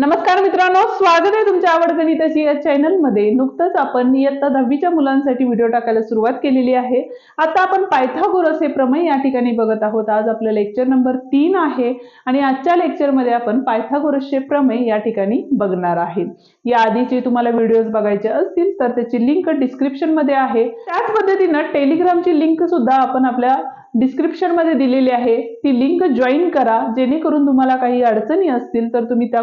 नमस्कार मित्रांनो स्वागत आहे तुमच्या आवड गणिताची या चॅनलमध्ये नुकतंच आपण इयत्ता दहावीच्या मुलांसाठी व्हिडिओ टाकायला सुरुवात केलेली आहे. आता आपण पायथागोरस हे प्रमेय या ठिकाणी बघत आहोत. आज आपलं लेक्चर नंबर तीन आहे आणि आजच्या लेक्चरमध्ये आपण पायथागोरसचे प्रमेय या ठिकाणी बघणार आहे. या आधीचे तुम्हाला व्हिडिओज बघायचे असतील तर त्याची लिंक डिस्क्रिप्शनमध्ये आहे. त्याच पद्धतीनं टेलिग्रामची लिंक सुद्धा आपण आपल्या डिस्क्रिप्शनमध्ये दिलेली आहे. ती लिंक जॉईन करा जेणेकरून तुम्हाला काही अडचणी असतील तर तुम्ही त्या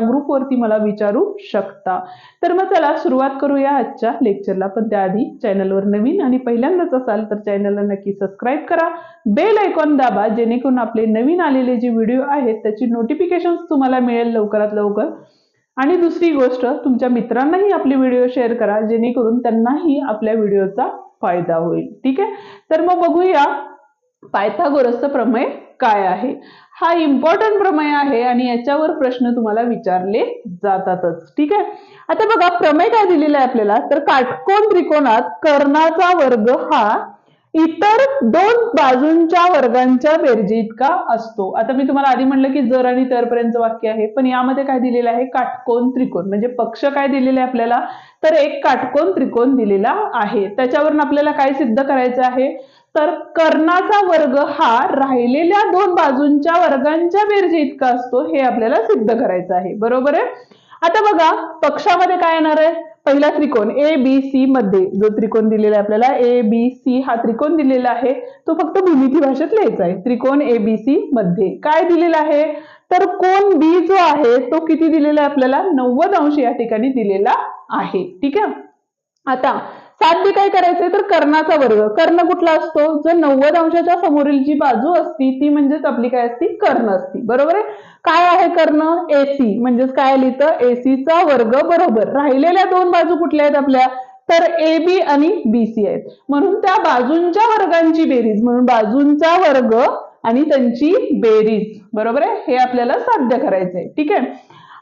वरती मला विचारू शकता. तर मग चला सुरुवात करूया आजच्या लेक्चरला पण त्याआधी चॅनलवर नवीन आणि पहिल्यांदाच असाल तर चॅनलला नक्की सबस्क्राईब करा. बेल आयकॉन दाबा जेणेकरून आपले नवीन आलेले जे व्हिडिओ आहेत त्याची नोटिफिकेशन तुम्हाला मिळेल लवकरात लवकर. आणि दुसरी गोष्ट तुमच्या मित्रांनाही आपले व्हिडिओ शेअर करा जेणेकरून त्यांनाही आपल्या व्हिडिओचा फायदा होईल. ठीक आहे? तर मग बघूया पायथागोरसचं प्रमेय काय आहे? हा इम्पॉर्टंट प्रमेय आहे आणि याच्यावर प्रश्न तुम्हाला विचारले जातातच. ठीक आहे? आता बघा प्रमेय काय दिलेला आहे आपल्याला? तर काटकोन त्रिकोणात कर्णाचा वर्ग हा इतर दोन बाजूंच्या वर्गांच्या बेरजी इतका असतो. आता मी तुम्हाला आधी म्हणलं की जर आणि तरपर्यंतचं वाक्य आहे पण यामध्ये काय दिलेलं आहे? काटकोन त्रिकोण. म्हणजे पक्ष काय दिलेले आहे आपल्याला? तर एक काटकोन त्रिकोण दिलेला आहे. त्याच्यावरून आपल्याला काय सिद्ध करायचं आहे? तर कर्णाचा वर्ग हा राहिलेल्या दोन बाजूंच्या वर्गांच्या बेरजे इतका असतो हे आपल्याला सिद्ध करायचं आहे. बरोबर आहे? आता बघा पक्षामध्ये काय येणार आहे? पहिला त्रिकोण ए बी सी मध्ये जो त्रिकोण दिलेला आहे आपल्याला ए बी सी हा त्रिकोण दिलेला आहे तो फक्त भूमिती भाषेत लिहायचा आहे. त्रिकोण ए बी सी मध्ये. काय दिलेला आहे? तर कोण बी जो आहे तो किती दिलेला आहे आपल्याला? नव्वद अंश या ठिकाणी दिलेला आहे. ठीक आहे? आता साध्य काय करायचंय तर कर्णाचा वर्ग. कर्ण कुठला असतो? जो नव्वद अंशाच्या समोरील जी बाजू असती ती म्हणजेच आपली काय असती? कर्ण असती. बरोबर आहे? काय आहे कर्ण? एसी म्हणजेच काय लिहितं? एसीचा वर्ग बरोबर. राहिलेल्या दोन बाजू कुठल्या आहेत आपल्या? तर ए बी आणि बी सी आहेत. म्हणून त्या बाजूंच्या वर्गांची बेरीज. म्हणून बाजूंचा वर्ग आणि त्यांची बेरीज. बरोबर आहे? हे आपल्याला साध्य करायचंय. ठीक आहे?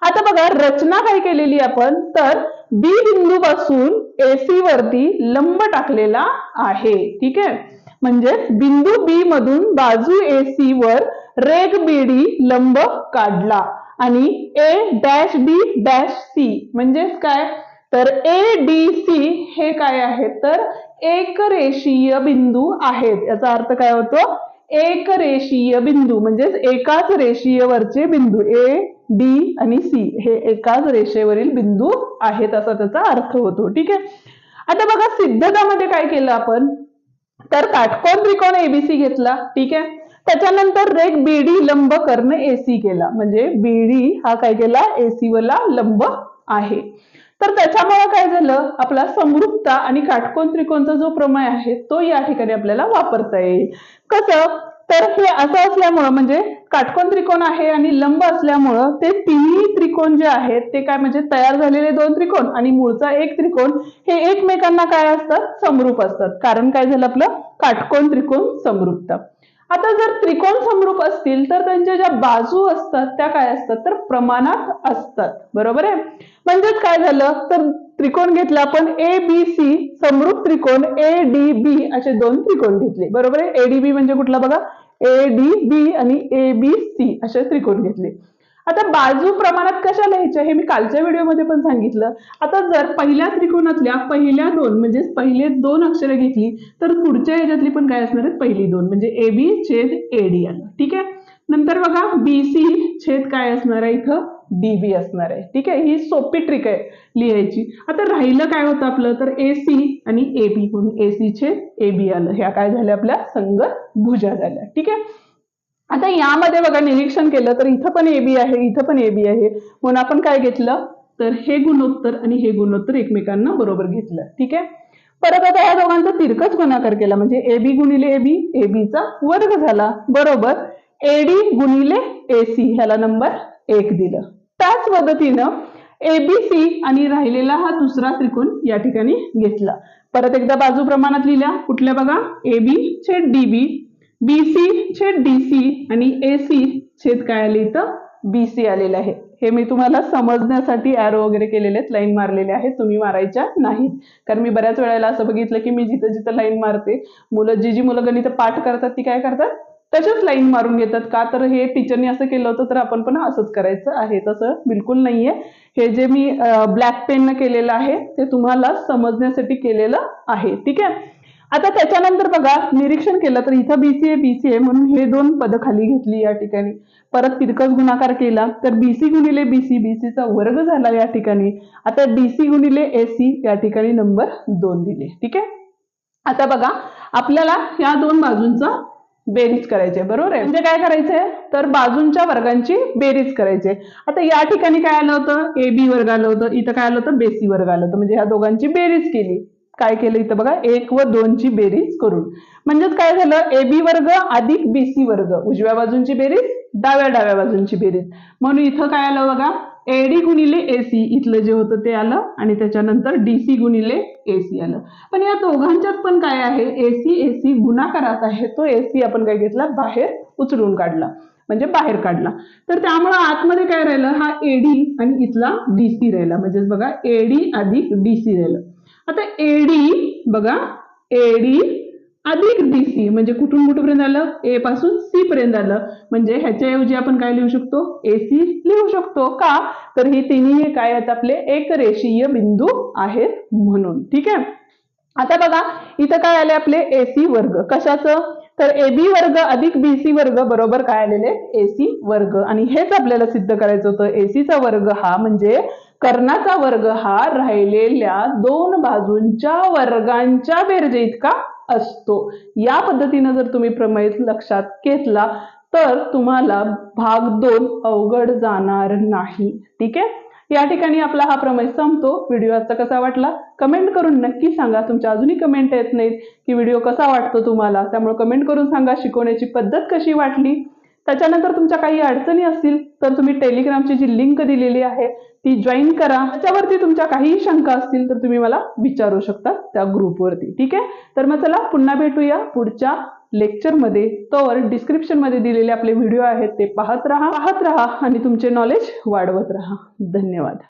आता बघा रचना काय केलेली आपण? तर बी बिंदू पासून एसी वरती लंब टाकलेला आहे. ठीक आहे? म्हणजे बिंदू बी मधून बाजू एसी वर रेग बीडी लंब काढला. आणि A dash B dash C म्हणजेच काय? तर ए डी सी हे काय आहे तर एक रेषीय बिंदू आहेत. याचा अर्थ काय होतो? एक रेषीय बिंदू म्हणजेच एकाच रेषीयवरचे बिंदू ए डी आणि सी हे एकाच रेषेवरील बिंदू आहेत असा त्याचा अर्थ होतो. ठीक आहे? आता बघा सिद्धतामध्ये काय केलं आपण? तर काटकोन त्रिकोण एबीसी घेतला. ठीक आहे? त्याच्यानंतर रेग बीडी लंब कर्ण एसी केला. म्हणजे बीडी हा काय केला? एसी वला लंब आहे. तर त्याच्यामुळे काय झालं? आपला समृद्धता आणि काटकोन त्रिकोणचा जो प्रमेय आहे तो या ठिकाणी आपल्याला वापरता येईल. कसं? तर हे असं असल्यामुळं म्हणजे काटकोन त्रिकोण आहे आणि लंब असल्यामुळं ते तिन्ही त्रिकोण जे आहेत ते काय म्हणजे तयार झालेले दोन त्रिकोण आणि मूळचा एक त्रिकोण हे एकमेकांना काय असतात? समरूप असतात. कारण काय झालं आपलं? काटकोन त्रिकोण समरूपता आता जर त्रिकोण समरूप असतील तर त्यांच्या ज्या बाजू असतात त्या काय असतात? तर प्रमाणात असतात. बरोबर आहे? म्हणजेच काय झालं? तर त्रिकोण घेतला आपण ए बी सी समरूप त्रिकोण ए डी बी असे दोन त्रिकोण घेतले. बरोबर आहे? ए डी बी म्हणजे कुठला बघा? ए डी बी आणि ए बी सी असे त्रिकोण घेतले. आता बाजू प्रमाणात कशा लिहायच्या हे मी कालच्या व्हिडिओमध्ये पण सांगितलं. आता जर पहिल्या त्रिकोणातल्या पहिल्या दोन म्हणजे पहिले दोन अक्षरं घेतली तर पुढच्या याच्यातली पण काय असणार आहेत? पहिली दोन म्हणजे ए बी छेद ए डी आलं. ठीक आहे? नंतर बघा बी सी छेद काय असणार आहे इथं? डी बी असणार आहे. ठीक आहे? ही सोपी ट्रिक आहे लिहायची. आता राहिलं काय होतं आपलं? तर ए सी आणि ए बी. म्हणून ए सी छेद ए बी आलं. ह्या काय झाल्या आपल्या? संगत भुजा झाल्या. ठीक आहे? आता यामध्ये बघा निरीक्षण केलं तर इथं पण एबी आहे इथं पण ए बी आहे. म्हणून आपण काय घेतलं? तर हे गुणोत्तर आणि हे गुणोत्तर एकमेकांना बरोबर घेतलं. ठीक आहे? परत आता या दोघांचा तिरकच गुणाकार केला. म्हणजे एबी गुणिले ए बी वर्ग झाला. बरोबर? एडी गुणिले एसी ह्याला नंबर एक दिलं. त्याच पद्धतीनं एबीसी आणि राहिलेला हा दुसरा त्रिकोण या ठिकाणी घेतला. परत एकदा बाजू प्रमाणात लिहिल्या. कुठल्या बघा? एबी बी छेद बी सी छेद डी सी आणि ए सी छेद काय आले इथं? बी सी आलेलं आहे. हे मी तुम्हाला समजण्यासाठी ॲरो वगैरे केलेले आहेत लाईन मारलेले आहेत. तुम्ही मारायच्या नाहीत. कारण मी बऱ्याच वेळेला असं बघितलं की मी जिथं जिथं लाईन मारते मुलं जी जी मुलं गणित पाठ करतात ती काय करतात? तशाच लाईन मारून घेतात. का तर हे टीचरनी असं केलं होतं तर आपण पण असंच करायचं आहे. तसं बिलकुल नाहीये. हे जे मी ब्लॅक पेननं केलेलं आहे ते तुम्हाला समजण्यासाठी केलेलं आहे. ठीक आहे? आता त्याच्यानंतर बघा निरीक्षण केलं तर इथं बीसीए बीसीए म्हणून हे दोन पद खाली घेतली या ठिकाणी. परत तिरकस गुणाकार केला तर बीसी गुणिले बीसी बीसीचा वर्ग झाला या ठिकाणी. आता डीसी गुणिले एसी या ठिकाणी नंबर दोन दिले ठीक आहे? आता बघा आपल्याला या दोन बाजूंचा बेरीज करायचे बरोबर आहे? म्हणजे काय करायचंय? तर बाजूंच्या वर्गांची बेरीज करायची आहे आता या ठिकाणी काय आलं होतं? ए बी वर्ग आलं होतं. इथं काय आलं होतं? बेसी वर्ग आलं होतं. म्हणजे ह्या दोघांची बेरीज केली. काय केलं इथं बघा? एक व दोनची बेरीज करून. म्हणजेच काय झालं? ए बी वर्ग अधिक बीसी वर्ग. उजव्या बाजूंची बेरीज डाव्या डाव्या बाजूंची बेरीज. म्हणून इथं काय आलं बघा? एडी गुणिले एसी इथलं जे होतं ते आलं आणि त्याच्यानंतर डीसी गुणिले एसी आलं. पण या दोघांच्यात पण काय आहे? एसी एसी गुणाकारात आहे. तो एसी आपण काय घेतला? बाहेर उचलून काढला. म्हणजे बाहेर काढला. तर त्यामुळं आतमध्ये काय राहिलं? हा एडी आणि इथला डीसी राहिला. म्हणजेच बघा एडी अधिक डीसी राहिलं. आता एडी बघा एडी अधिक डीसी म्हणजे कुठून कुठपर्यंत आलं? ए पासून सी पर्यंत आलं. म्हणजे ह्याच्याऐवजी आपण काय लिहू शकतो? एसी लिहू शकतो का? तर हे तिन्ही काय आहेत आपले? एक रेषीय बिंदू आहेत म्हणून. ठीक आहे? आता बघा इथं काय आले आपले? एसी वर्ग. कशाचं? तर ए बी वर्ग अधिक बीसी वर्ग बरोबर काय आलेले? एसी वर्ग. आणि हेच आपल्याला सिद्ध करायचं होतं. एसीचा वर्ग हा म्हणजे कर्णाचा वर्ग हा राहिलेल्या दोन बाजूंच्या वर्गांच्या बेरजे इतका असतो. या पद्धतीनं जर तुम्ही प्रमेय लक्षात घेतला तर तुम्हाला भाग दोन अवघड जाणार नाही. ठीक आहे? या ठिकाणी आपला हा प्रमेय संपतो. व्हिडिओ आजचा कसा वाटला? कमेंट करून नक्की सांगा. तुमच्या अजूनही कमेंट येत नाहीत की व्हिडिओ कसा वाटतो तुम्हाला? त्यामुळे कमेंट करून सांगा. शिकवण्याची पद्धत कशी वाटली? त्याच्यानंतर तुमच्या काही अडचणी असतील तर तुम्ही टेलिग्रामची जी लिंक दिलेली आहे ती जॉईन करा. त्याच्यावरती तुमच्या काही शंका असतील तर तुम्ही मला विचारू शकता त्या ग्रुपवरती ठीक आहे? तर मग चला पुन्हा भेटूया पुढच्या लेक्चरमध्ये तोवर डिस्क्रिप्शनमध्ये दिलेले आपले व्हिडिओ आहेत ते पाहत राहा पाहत राहा आणि तुमचे नॉलेज वाढवत राहा. धन्यवाद.